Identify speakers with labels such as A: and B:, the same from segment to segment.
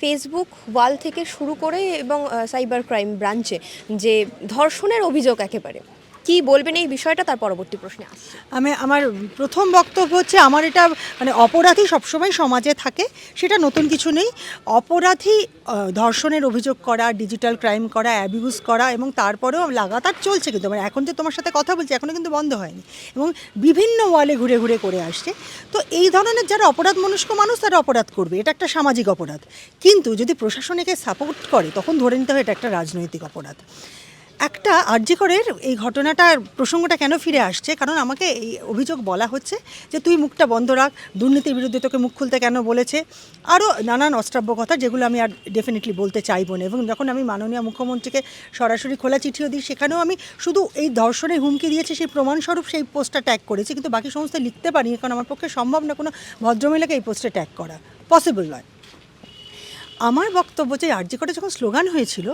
A: Facebook ওয়াল থেকে শুরু করে এবং সাইবার ক্রাইম ব্রাঞ্চে যে ধর্ষণের অভিযোগ একেবারে। কি বলবেন এই বিষয়টা? তার পরবর্তী প্রশ্নে
B: আমি, আমার প্রথম বক্তব্য হচ্ছে, আমার এটা মানে অপরাধী সবসময় সমাজে থাকে, সেটা নতুন কিছু নেই। অপরাধী ধর্ষণের অভিযোগ করা, ডিজিটাল ক্রাইম করা অ্যাবিউজ করা এবং তারপরেও লাগাতার চলছে কিন্তু মানে এখন যে তোমার সাথে কথা বলছি এখনও কিন্তু বন্ধ হয়নি এবং বিভিন্ন ওয়ালে ঘুরে ঘুরে করে আসছে। তো এই ধরনের যারা অপরাধ মনস্ক মানুষ, তারা অপরাধ করবে, এটা একটা সামাজিক অপরাধ। কিন্তু যদি প্রশাসনকে সাপোর্ট করে, তখন ধরে নিতে হয় এটা একটা রাজনৈতিক অপরাধ। একটা আর্যিকরের এই ঘটনাটার প্রসঙ্গটা কেন ফিরে আসছে? কারণ আমাকে এই অভিযোগ বলা হচ্ছে যে তুই মুখটা বন্ধ রাখ, দুর্নীতির বিরুদ্ধে তোকে মুখ খুলতে কেন বলেছে? আরও নানান অস্ত্রাব্য কথা যেগুলো আমি আর ডেফিনেটলি বলতে চাইব না। এবং যখন আমি মাননীয় মুখ্যমন্ত্রীকে সরাসরি খোলা চিঠিও দিই, সেখানেও আমি শুধু এই ধর্ষণের হুমকি দিয়েছি সেই প্রমাণস্বরূপ সেই পোস্টটা ট্যাগ করেছি। কিন্তু বাকি সমস্ত লিখতে পারিনি, কারণ আমার পক্ষে সম্ভব না কোনো ভদ্রমহিলাকে এই পোস্টে ট্যাগ করা। পসিবল নয়। আমার বক্তব্য যে আর্জি করে যখন স্লোগান হয়েছিল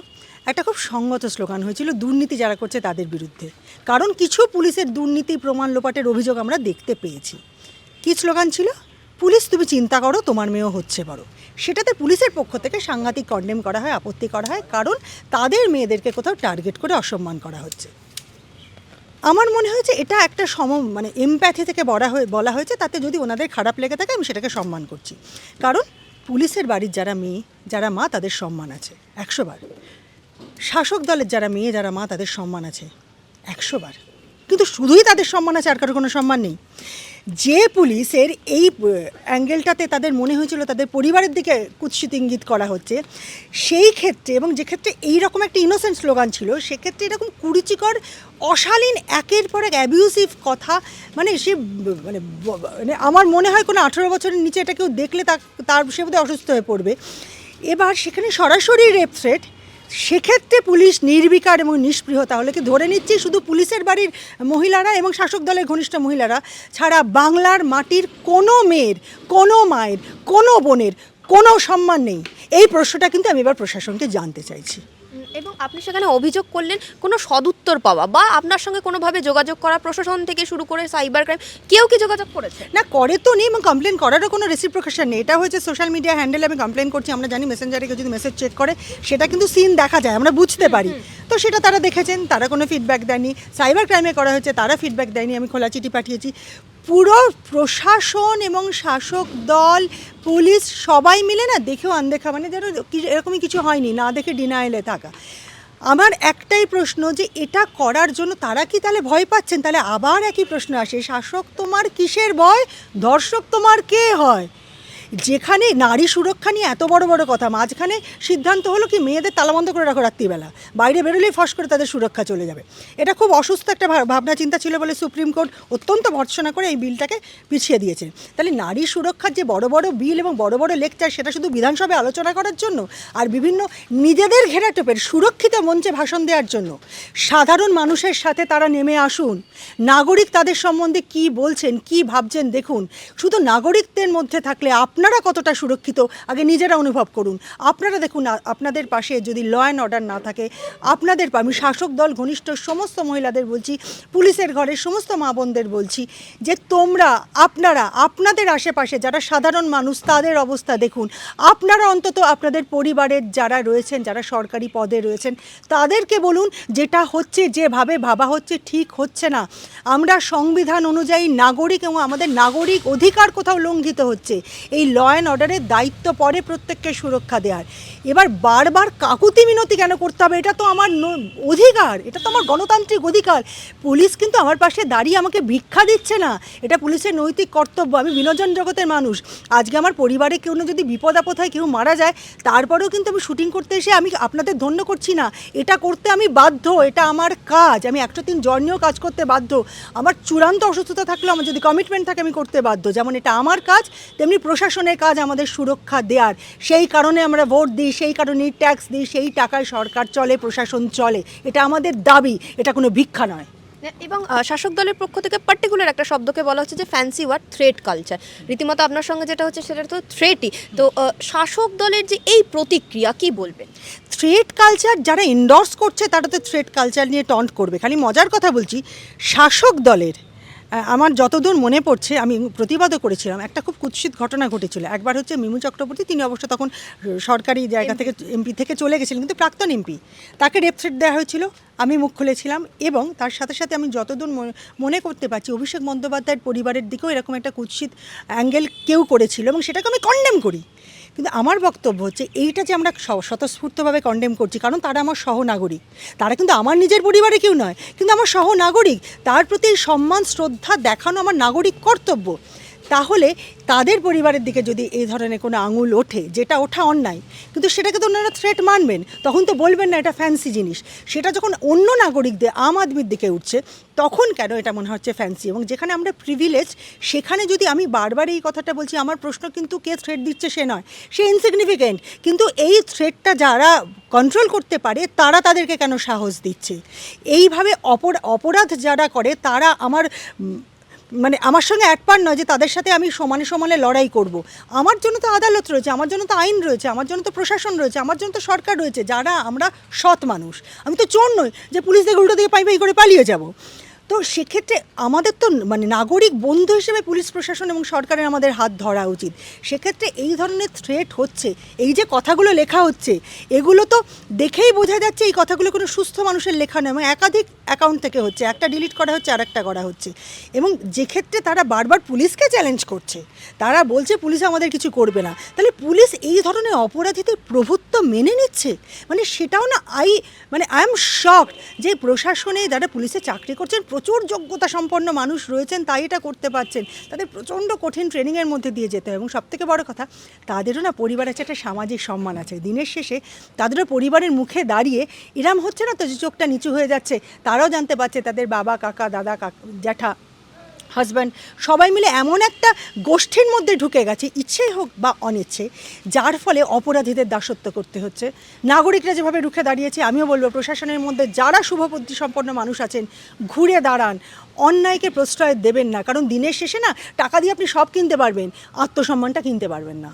B: একটা খুব সঙ্গত স্লোগান হয়েছিল, দুর্নীতি যারা করছে তাদের বিরুদ্ধে। কারণ কিছু পুলিশের দুর্নীতি প্রমাণ লোপাটের অভিযোগ আমরা দেখতে পেয়েছি। কী স্লোগান ছিল? পুলিশ, তুমি চিন্তা করো, তোমার মেয়েও হচ্ছে বড়। সেটাতে পুলিশের পক্ষ থেকে সাংঘাতিক কন্ডেম করা হয়, আপত্তি করা হয়, কারণ তাদের মেয়েদেরকে কোথাও টার্গেট করে অসম্মান করা হচ্ছে। আমার মনে হয়েছে এটা একটা সম মানে এমপ্যাথি থেকে বলা হয়ে, বলা হয়েছে, তাতে যদি ওনাদের খারাপ লেগে থাকে, আমি সেটাকে সম্মান করছি। কারণ পুলিশের বাড়ির যারা মেয়ে, যারা মা, তাদের সম্মান আছে, একশো বার। শাসক দলের যারা মেয়ে, যারা মা, তাদের সম্মান আছে একশো বার। কিন্তু শুধুই তাদের সম্মান আছে, আর কারোর কোনো সম্মান নেই। যে পুলিশের এই অ্যাঙ্গেলটাতে তাদের মনে হয়েছিল, তাদের পরিবারের দিকে কুৎসিত ইঙ্গিত করা হচ্ছে, সেই ক্ষেত্রে এবং যে ক্ষেত্রে এইরকম একটা ইনোসেন্ট স্লোগান ছিল, সেক্ষেত্রে এরকম কুরুচিকর, অশালীন, একের পর এক অ্যাবিউসিভ কথা মানে সে মানে মানে আমার মনে হয় কোনো আঠেরো বছরের নিচে এটা কেউ দেখলে তার সে বোধহয় অসুস্থ হয়ে পড়বে। এবার সেখানে সরাসরি রেপ থ্রেট সেক্ষেত্রে পুলিশ নির্বিকার এবং নিষ্প্রিয়, তাহলে কি ধরে নিচ্ছি শুধু পুলিশের বাড়ির মহিলারা এবং শাসক দলের ঘনিষ্ঠ মহিলারা ছাড়া বাংলার মাটির কোনো মেয়ের, কোনো মায়ের, কোনো বোনের কোনো সম্মান নেই? এই প্রশ্নটা কিন্তু আমি এবার প্রশাসনকে জানতে চাইছি।
A: এবং আপনি সেখানে অভিযোগ করলেন কোনো সদুত্তর পাওয়া বা আপনার সঙ্গে কোনোভাবে যোগাযোগ করা প্রশাসন থেকে শুরু করে সাইবার ক্রাইম কেউ কি যোগাযোগ করেছে?
B: না করে তো নেই এবং কমপ্লেন করারও কোনো রেসিপ্রোকেশন নেই। এটা হচ্ছে সোশ্যাল মিডিয়া হ্যান্ডেলে আমি কমপ্লেন করছি আমরা জানি মেসেঞ্জারে কেউ যদি মেসেজ চেক করে সেটা কিন্তু সিন দেখা যায় আমরা বুঝতে পারি। তো সেটা তারা দেখেছেন তারা কোনো ফিডব্যাক দেয়নি। সাইবার ক্রাইমে করা হয়েছে তারা ফিডব্যাক দেয়নি আমি খোলা চিঠি পাঠিয়েছি। পুরো প্রশাসন এবং শাসক দল, পুলিশ সবাই মিলে না দেখেও আনদেখা মানে যেন এরকমই কিছু হয়নি, না দেখে ডিনাইলে থাকা। আমার একটাই প্রশ্ন যে এটা করার জন্য তারা কি তাহলে ভয় পাচ্ছেন? তাহলে আবার একই প্রশ্ন আসে, শাসক তোমার কিসের ভয়? দর্শক তোমার কে হয়? যেখানে নারী সুরক্ষা নিয়ে এত বড় বড় কথা, মাঝখানে সিদ্ধান্ত হলো কি মেয়েদের তালাবন্ধ করে রাখো রাত্রিবেলা। বাইরে বেরোলেই ফস করে তাদের সুরক্ষা চলে যাবে। এটা খুব অসুস্থ একটা ভাবনা চিন্তা ছিল বলে সুপ্রিম কোর্ট অত্যন্ত ভর্ৎসনা করে এই বিলটাকে পিছিয়ে দিয়েছে। তাহলে নারী সুরক্ষার যে বড় বড় বিল এবং বড় বড় লেকচার, সেটা শুধু বিধানসভায় আলোচনা করার জন্য আর বিভিন্ন নিজেদের ঘেরাটোপের সুরক্ষিত মঞ্চে ভাষণ দেওয়ার জন্য? সাধারণ মানুষের সাথে তারা নেমে আসুন। নাগরিক তাদের সম্বন্ধে কি বলছেন, কি ভাবছেন, দেখুন। শুধু নাগরিকদের মধ্যে থাকলে আপনারা কতটা সুরক্ষিত? আগে নিজেরা অনুভব করুন। আপনারা দেখুন আপনাদের পাশে যদি ল অ্যান্ড অর্ডার না থাকে, আপনাদের আমি শাসক দল, ঘনিষ্ঠ সমস্ত মহিলাদের বলছি, পুলিশের ঘরের সমস্ত মা বোনদের বলছি যে তোমরা, আপনারা, আপনাদের আশেপাশে যারা সাধারণ মানুষ, তাদের অবস্থা দেখুন। আপনারা অন্তত আপনাদের পরিবারের যারা রয়েছেন, যারা সরকারি পদে রয়েছেন, তাদেরকে বলুন, যেটা হচ্ছে, যেভাবে ভাবা হচ্ছে, ঠিক হচ্ছে না। আমরা সংবিধান অনুযায়ী নাগরিক এবং আমাদের নাগরিক অধিকার কোথাও লঙ্ঘিত হচ্ছে। এই ল অ্যান্ড অর্ডারের দায়িত্ব পড়ে প্রত্যেককে সুরক্ষা দেওয়ার এবার বারবার কাকুতি মিনতি কেন করতে হবে? এটা তো আমার অধিকার। এটা তো আমার গণতান্ত্রিক অধিকার। পুলিশ কিন্তু আমার পাশে দাঁড়িয়ে আমাকে ভিক্ষা দিচ্ছে না। এটা পুলিশের নৈতিক কর্তব্য। আমি বিনোদন জগতের মানুষ। আজকে আমার পরিবারে কেউ যদি বিপদ আপদ হয়, কেউ মারা যায়, তারপরেও কিন্তু আমি শুটিং করতে এসে আমি আপনাদের ধন্য করছি না। এটা করতে আমি বাধ্য। এটা আমার কাজ। আমি একশো দিন জ্বর নিয়েও কাজ করতে বাধ্য। আমার চূড়ান্ত অসুস্থতা থাকলেও আমার যদি কমিটমেন্ট থাকে, আমি করতে বাধ্য। যেমন এটা আমার কাজ, তেমনি প্রশাসনের কাজ আমাদের সুরক্ষা দেওয়ার সেই কারণে আমরা ভোট দিই সেই কারণেই ট্যাক্স দিই সেই টাকায় সরকার চলে প্রশাসন চলে। এটা আমাদের দাবি এটা কোনো ভিক্ষা নয়।
A: এবং শাসক দলের পক্ষ থেকে পার্টিকুলার একটা শব্দকে বলা হচ্ছে যে ফ্যান্সি ওয়ার্ড থ্রেড কালচার রীতিমতো আপনার সঙ্গে যেটা হচ্ছে সেটা তো থ্রেটই তো শাসক দলের যে এই প্রতিক্রিয়া কি বলবেন?
B: থ্রেট কালচার যারা এন্ডর্স করছে তারা তো থ্রেট কালচার নিয়ে টন্ট করবে। খালি মজার কথা বলছি শাসক দলের আমার যতদূর মনে পড়ছে আমি প্রতিবাদও করেছিলাম। একটা খুব কুৎসিত ঘটনা ঘটেছিল। একবার হচ্ছে মিমু চক্রবর্তী তিনি অবশ্য তখন সরকারি জায়গা থেকে এমপি থেকে চলে গেছিলেন কিন্তু প্রাক্তন এমপি। তাকে রেপ থ্রেট দেওয়া হয়েছিল আমি মুখ খুলেছিলাম এবং তার সাথে সাথে আমি যতদূর মনে- মনে করতে পারছি অভিষেক বন্দ্যোপাধ্যায়ের পরিবারের দিকেও এরকম একটা কুৎসিত অ্যাঙ্গেল কেউ করেছিল এবং সেটাকে আমি কন্ডেম করি। কিন্তু আমার বক্তব্য হচ্ছে এইটা যে আমরা স্বতঃস্ফূর্তভাবে কন্ডেম করছি, কারণ তারা আমার সহনাগরিক। তারা কিন্তু আমার নিজের পরিবারে কেউ নয়, কিন্তু আমার সহনাগরিক। তার প্রতি সম্মান, শ্রদ্ধা দেখানো আমার নাগরিক কর্তব্য। তাহলে তাদের পরিবারের দিকে যদি এই ধরনের কোনো আঙুল ওঠে, যেটা ওঠা অন্যায়, কিন্তু সেটাকে তো ওনারা থ্রেট মানবেন, তখন তো বলবেন না এটা ফ্যান্সি জিনিস। সেটা যখন অন্য নাগরিকদের, আম আদমির দিকে উঠছে, তখন কেন এটা মনে হচ্ছে ফ্যান্সি এবং যেখানে আমরা প্রিভিলেজ সেখানে যদি আমি বারবার এই কথাটা বলছি, আমার প্রশ্ন কিন্তু কে থ্রেট দিচ্ছে সে নয়, সে ইনসিগনিফিকেন্ট কিন্তু এই থ্রেটটা যারা কন্ট্রোল করতে পারে, তারা তাদেরকে কেন সাহস দিচ্ছে? এইভাবে অপর, অপরাধ যারা করে, তারা আমার মানে আমার সঙ্গে এক পার নয় যে তাদের সাথে আমি সমানে সমানে লড়াই করব। আমার জন্য তো আদালত রয়েছে, আমার জন্য তো আইন রয়েছে, আমার জন্য তো প্রশাসন রয়েছে, আমার জন্য তো সরকার রয়েছে, যারা আমরা সৎ মানুষ আমি তো চোর নই যে পুলিশ থেকে উল্টো দিকে পাই পাই করে পালিয়ে যাব তো সেক্ষেত্রে আমাদের তো মানে নাগরিক বন্ধু হিসেবে পুলিশ প্রশাসন এবং সরকারের আমাদের হাত ধরা উচিত। সেক্ষেত্রে এই ধরনের থ্রেট হচ্ছে, এই যে কথাগুলো লেখা হচ্ছে, এগুলো তো দেখেই বোঝা যাচ্ছে এই কথাগুলো কোনো সুস্থ মানুষের লেখা নয় এবং একাধিক অ্যাকাউন্ট থেকে হচ্ছে, একটা ডিলিট করা হচ্ছে আর একটা করা হচ্ছে। এবং যে ক্ষেত্রে তারা বারবার পুলিশকে চ্যালেঞ্জ করছে, তারা বলছে পুলিশ আমাদের কিছু করবে না। তাহলে পুলিশ এই ধরনের অপরাধীদের প্রভুত্ব মেনে নিচ্ছে? মানে সেটাও না আই মানে আই এম শকড যে প্রশাসনে যারা পুলিশে চাকরি করছেন, প্রচুর যোগ্যতা সম্পন্ন মানুষ রয়েছেন, তাই এটা করতে পারছেন। তাদের প্রচণ্ড কঠিন ট্রেনিংয়ের মধ্যে দিয়ে যেতে হয়। এবং সবথেকে বড় কথা, তাদেরও না পরিবার আছে একটা সামাজিক সম্মান আছে। দিনের শেষে তাদেরও পরিবারের মুখে দাঁড়িয়ে এরাম হচ্ছে না তো যে চোখটা নিচু হয়ে যাচ্ছে, তারাও জানতে পারছে তাদের বাবা, কাকা, দাদা, কাকা, জ্যাঠা হাজব্যান্ড সবাই মিলে এমন একটা গোষ্ঠীর মধ্যে ঢুকে গেছে, ইচ্ছে হোক বা অনিচ্ছে, যার ফলে অপরাধীদের দাসত্ব করতে হচ্ছে। নাগরিকরা যেভাবে রুখে দাঁড়িয়েছে, আমিও বলব, প্রশাসনের মধ্যে যারা শুভবুদ্ধি সম্পন্ন মানুষ আছেন, ঘুরে দাঁড়ান। অন্যায়কে প্রশ্রয় দেবেন না, কারণ দিনের শেষে না, টাকা দিয়ে আপনি সব কিনতে পারবেন, আত্মসম্মানটা কিনতে পারবেন না।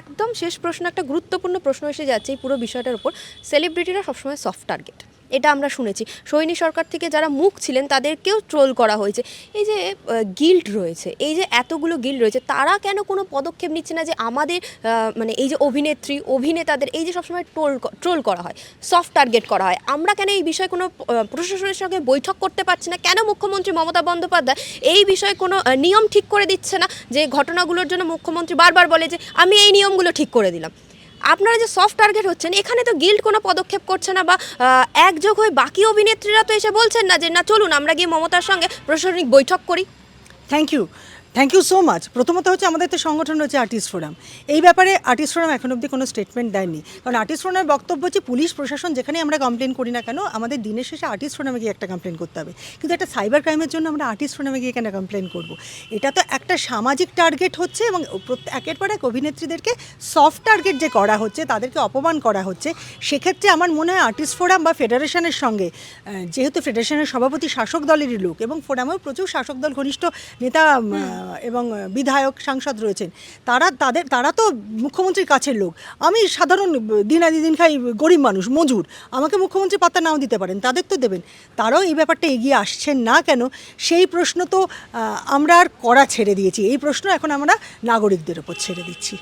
A: একদম শেষ প্রশ্ন, একটা গুরুত্বপূর্ণ প্রশ্ন এসে যাচ্ছে এই পুরো বিষয়টার উপর। সেলিব্রিটিরা সবসময় সফট টার্গেট এটা আমরা শুনেছি। সৈনী সরকার থেকে যারা মুখ ছিলেন, তাদেরকেও ট্রোল করা হয়েছে। এই যে গিল্ড রয়েছে, এই যে এতগুলো গিল্ড রয়েছে, তারা কেন কোনো পদক্ষেপ নিচ্ছে না যে আমাদের মানে এই যে অভিনেত্রী, অভিনেতাদের, এই যে সবসময় ট্রোল ট্রোল করা হয় সফট টার্গেট করা হয়, আমরা কেন এই বিষয়ে কোনো প্রশাসনের সঙ্গে বৈঠক করতে পারছি না? কেন মুখ্যমন্ত্রী মমতা বন্দ্যোপাধ্যায় এই বিষয়ে কোনো নিয়ম ঠিক করে দিচ্ছে না যে ঘটনাগুলোর জন্য মুখ্যমন্ত্রী বারবার বলে যে, আমি এই নিয়মগুলো ঠিক করে দিলাম আপনারা যে সফট টার্গেট হচ্ছেন, এখানে তো গিল্ড কোনো পদক্ষেপ করছে না বা একযোগ হয়ে বাকি অভিনেত্রীরা তো এসে বলছেন না যে, না, চলুন, আমরা গিয়ে মমতার সঙ্গে প্রশাসনিক বৈঠক করি।
B: Thank you thank you so much প্রথমত হচ্ছে আমাদের তো সংগঠন রয়েছে আর্টিস্ট ফোরাম এই ব্যাপারে আর্টিস্ট ফোরাম এখন অবধি কোনো স্টেটমেন্ট দেয়নি। কারণ আর্টিস্ট ফোরামের বক্তব্য হচ্ছে পুলিশ প্রশাসন যেখানে আমরা কমপ্লেন করি না কেন, আমাদের দিনের শেষে আর্টিস্ট ফোরামে গিয়ে একটা কমপ্লেন করতে হবে। কিন্তু একটা সাইবার ক্রাইমের জন্য আমরা আর্টিস্ট ফোরামে গিয়ে কেন কমপ্লেন করব? এটা তো একটা সামাজিক টার্গেট হচ্ছে এবং একের পর এক অভিনেত্রীদেরকে সফট টার্গেট যে করা হচ্ছে, তাদেরকে অপমান করা হচ্ছে, সেক্ষেত্রে আমার মনে হয় আর্টিস্ট ফোরাম বা ফেডারেশনের সঙ্গে যেহেতু ফেডারেশনের সভাপতি শাসক দলেরই লোক এবং ফোরামেও প্রচুর শাসক দল, ঘনিষ্ঠ নেতা এবং বিধায়ক সাংসদ রয়েছেন। তারা তাদের, তারা তো মুখ্যমন্ত্রীর কাছের লোক। আমি সাধারণ দিন আদি দিন খাই গরিব মানুষ, মজুর। আমাকে মুখ্যমন্ত্রী পাত্তা নাও দিতে পারেন, তাদের তো দেবেন। তারাও এই ব্যাপারটা এগিয়ে আসছেন না কেন? সেই প্রশ্ন তো আমরা আর করা ছেড়ে দিয়েছি। এই প্রশ্ন এখন আমরা নাগরিকদের ওপর ছেড়ে দিচ্ছি।